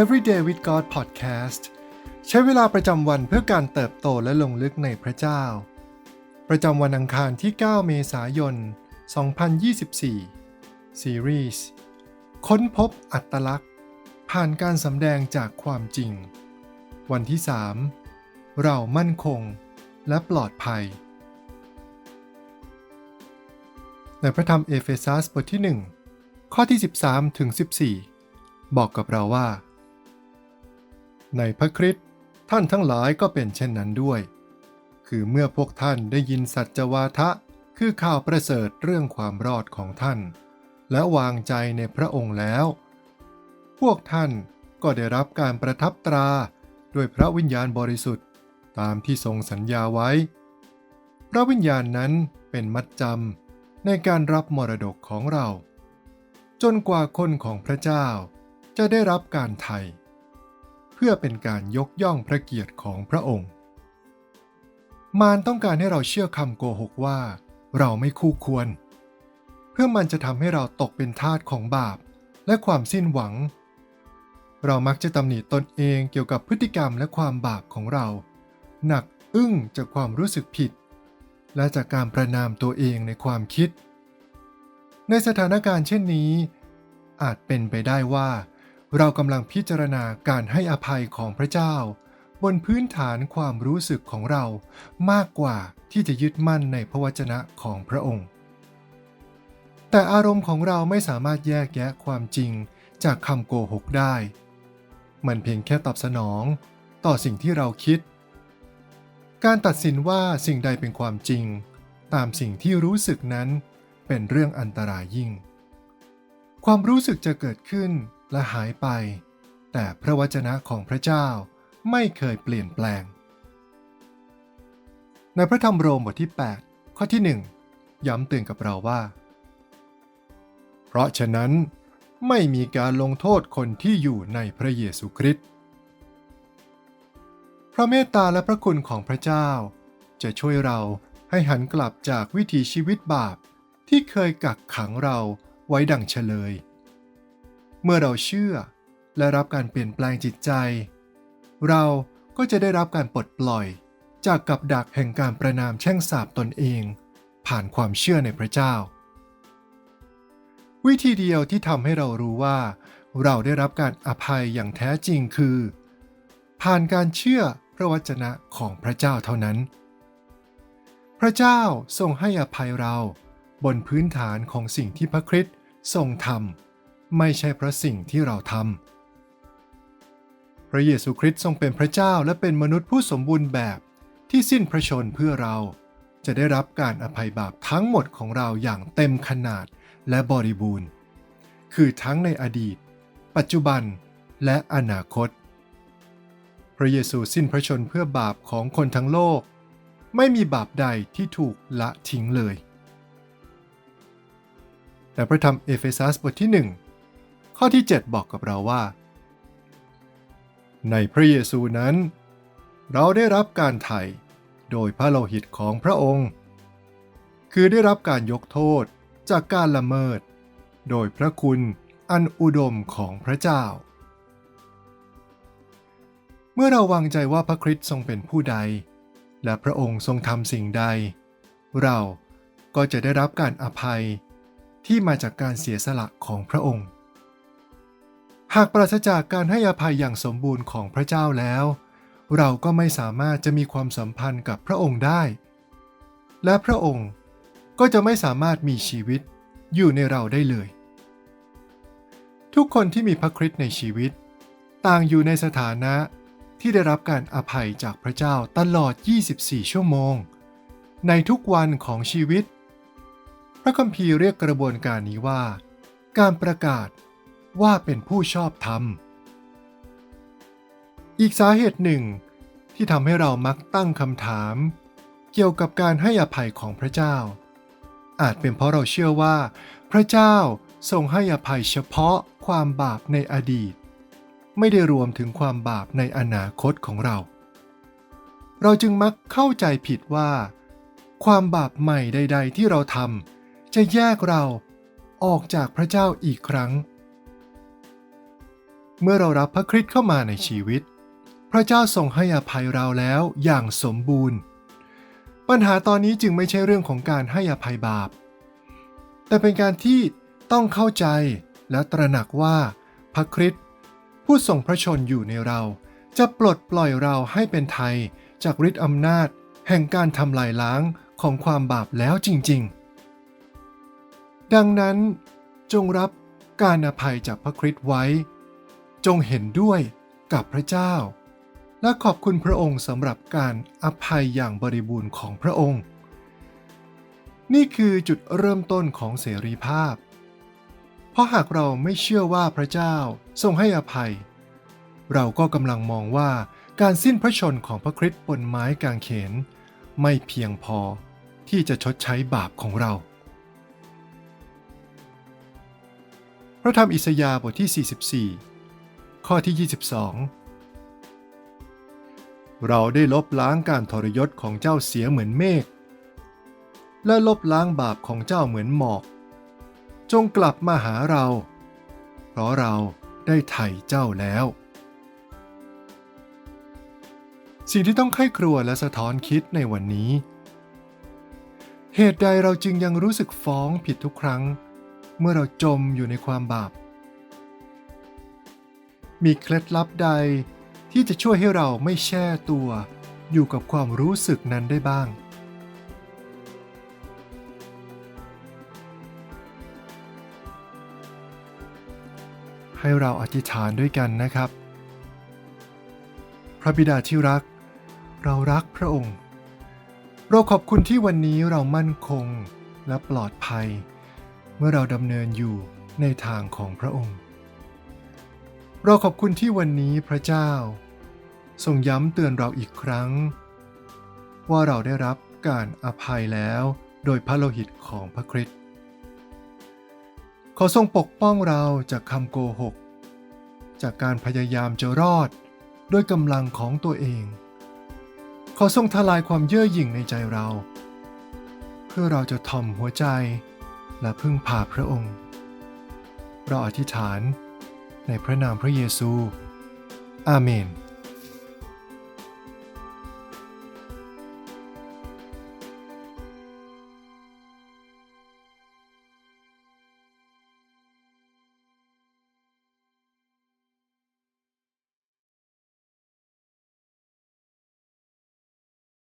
Everyday with God Podcast ใช้เวลาประจำวันเพื่อการเติบโตและลงลึกในพระเจ้า ประจำวันอังคารที่ 9 เมษายน 2024 ซีรีส์ค้นพบอัตลักษณ์ ผ่านการสำแดงจากความจริง วันที่ 3 เรามั่นคงและปลอดภัย ในพระธรรมเอเฟซัสบทที่ 1 ข้อที่ 13ถึง14 บอกกับเราว่า ในพระคริสต์ท่านทั้งหลายก็เป็นเช่นนั้นด้วย คือเมื่อพวกท่านได้ยินสัจวาทะ คือข่าวประเสริฐเรื่องความรอดของท่าน และวางใจในพระองค์แล้ว พวกท่านก็ได้รับการประทับตราด้วยพระวิญญาณบริสุทธิ์ตามที่ทรงสัญญาไว้ พระวิญญาณนั้นเป็นมัดจำในการรับมรดกของเรา จนกว่าคนของพระเจ้าจะได้รับการไถ่ พื่อเป็นการยกย่องพระเกียรติของพระองค์ มารต้องการให้เราเชื่อคำโกหกว่า เราไม่คู่ควร เพื่อมันจะทำให้เราตกเป็นทาสของบาปและความสิ้นหวัง เรามักจะตำหนิตนเองเกี่ยวกับพฤติกรรมและความบาปของเรา หนักอึ้งจากความรู้สึกผิด และจากการประนามตัวเองในความคิด ในสถานการณ์เช่นนี้ อาจเป็นไปได้ว่า เรากำลังพิจารณาการให้อภัยของพระเจ้า บนพื้นฐานความรู้สึกของเรามากกว่าที่จะยึดมั่นในพระวจนะของพระองค์ แต่อารมณ์ของเราไม่สามารถแยกแยะความจริงจากคำโกหกได้ มันเพียงแค่ตอบสนองต่อสิ่งที่เราคิด การตัดสินว่าสิ่งใดเป็นความจริง ตามสิ่งที่รู้สึกนั้นเป็นเรื่องอันตรายยิ่ง ความรู้สึกจะเกิดขึ้น และหายไป แต่พระวจนะของพระเจ้าไม่เคยเปลี่ยนแปลง ในพระธรรมโรมบทที่ 8 ข้อที่ 1 ย้ำเตือนกับเราว่า เพราะฉะนั้นไม่มีการลงโทษคนที่อยู่ในพระเยซูคริสต์พระเมตตาและพระคุณของพระเจ้า จะช่วยเราให้หันกลับจากวิถีชีวิตบาปที่เคยกักขังเราไว้ดังเฉลย เมื่อเราเชื่อและรับการเปลี่ยนแปลงจิตใจ เราก็จะได้รับการปลดปล่อย จากกับดักแห่งการประนามแช่งสาบตนเอง ผ่านความเชื่อในพระเจ้า วิธีเดียวที่ทำให้เรารู้ว่า เราได้รับการอภัยอย่างแท้จริงคือ ผ่านการเชื่อพระวจนะของพระเจ้าเท่านั้น พระเจ้าทรงให้อภัยเราบนพื้นฐานของสิ่งที่พระคริสต์ทรงทำ ไม่ใช่เพราะสิ่งที่เราทำพระเยซูคริสต์ทรงเป็นพระเจ้าและเป็นมนุษย์ผู้สมบูรณ์แบบที่สิ้นพระชนเพื่อเรา จะได้รับการอภัยบาปทั้งหมดของเราอย่างเต็มขนาดและบริบูรณ์ คือทั้งในอดีต ปัจจุบันและอนาคต พระเยซูสิ้นพระชนเพื่อบาปของคนทั้งโลก ไม่มีบาปใดที่ถูกละทิ้งเลย แต่พระธรรมเอเฟซัสบทที่ 1 ข้อที่ 7 บอกกับเราว่า ในพระเยซูนั้น เราได้รับการไถ่โดยพระโลหิตของพระองค์ คือได้รับการยกโทษจากการละเมิด โดยพระคุณอันอุดมของพระเจ้า เมื่อเราวางใจว่าพระคริสต์ทรงเป็นผู้ใด และพระองค์ทรงทำสิ่งใด เราก็จะได้รับการอภัยที่มาจากการเสียสละของพระองค์ หากปราศจากการให้อภัยอย่างสมบูรณ์ของพระเจ้าแล้ว เราก็ไม่สามารถจะมีความสัมพันธ์กับพระองค์ได้ และพระองค์ก็จะไม่สามารถมีชีวิตอยู่ในเราได้เลย ทุกคนที่มีพระคริสต์ในชีวิต ต่างอยู่ในสถานะที่ได้รับการอภัยจากพระเจ้าตลอด 24 ชั่วโมง ในทุกวันของชีวิต พระคัมภีร์เรียกกระบวนการนี้ว่า การประกาศ ว่าเป็นผู้ชอบธรรม อีกสาเหตุหนึ่งที่ทำให้เรามักตั้งคำถาม เกี่ยวกับการให้อภัยของพระเจ้า อาจเป็นเพราะเราเชื่อว่า พระเจ้าทรงให้อภัยเฉพาะความบาปในอดีต ไม่ได้รวมถึงความบาปในอนาคตของเรา เราจึงมักเข้าใจผิดว่า ความบาปใหม่ใด ๆ ที่เราทำจะแยกเราออกจากพระเจ้าอีกครั้ง เมื่อเรารับพระคริสต์เข้ามาในชีวิต พระเจ้าทรงให้อภัยเราแล้วอย่างสมบูรณ์ ปัญหาตอนนี้จึงไม่ใช่เรื่องของการให้อภัยบาป แต่เป็นการที่ต้องเข้าใจและตระหนักว่าพระคริสต์ผู้ทรงพระชนอยู่ในเรา จะปลดปล่อยเราให้เป็นไทยจากฤทธิ์อำนาจ แห่งการทำลายล้างของความบาปแล้วจริง ๆ ดังนั้นจงรับการอภัยจากพระคริสต์ไว้ จงเห็นด้วยกับพระเจ้า และขอบคุณพระองค์สำหรับการอภัยอย่างบริบูรณ์ของพระองค์ นี่คือจุดเริ่มต้นของเสรีภาพ เพราะหากเราไม่เชื่อว่าพระเจ้าทรงให้อภัย เราก็กำลังมองว่าการสิ้นพระชนของพระคริสต์บนไม้กางเขน ไม่เพียงพอที่จะชดใช้บาปของเรา พระธรรมอิสยาห์บทที่ 44 ข้อที่ 22 เราได้ลบล้างการทรยศของเจ้าเสียเหมือนเมฆ และลบล้างบาปของเจ้าเหมือนหมอก จงกลับมาหาเรา เพราะเราได้ไถ่เจ้าแล้ว สิ่งที่ต้องไข้ครัวและสะท้อนคิดในวันนี้ เหตุใดเราจึงยังรู้สึกฟ้องผิดทุกครั้ง เมื่อเราจมอยู่ในความบาป มีเคล็ดลับใด ที่จะช่วยให้เราไม่แช่ตัวอยู่กับความรู้สึกนั้นได้บ้าง ให้เราอธิษฐานด้วยกันนะครับ พระบิดาที่รัก เรารักพระองค์ เราขอบคุณที่วันนี้เรามั่นคงและปลอดภัย เมื่อเราดำเนินอยู่ในทางของพระองค์ เราขอบคุณที่วันนี้พระเจ้า ทรงย้ำเตือนเราอีกครั้ง ว่าเราได้รับการอภัยแล้วโดยพระโลหิตของพระคริสต์ขอทรงปกป้องเราจากคำโกหก จากการพยายามจะรอดด้วยกำลังของตัวเอง ขอทรงทลายความเย่อหยิ่งในใจเรา เพื่อเราจะถ่อมหัวใจและพึ่งพาพระองค์ เราอธิษฐาน ในพระนามพระเยซู อาเมน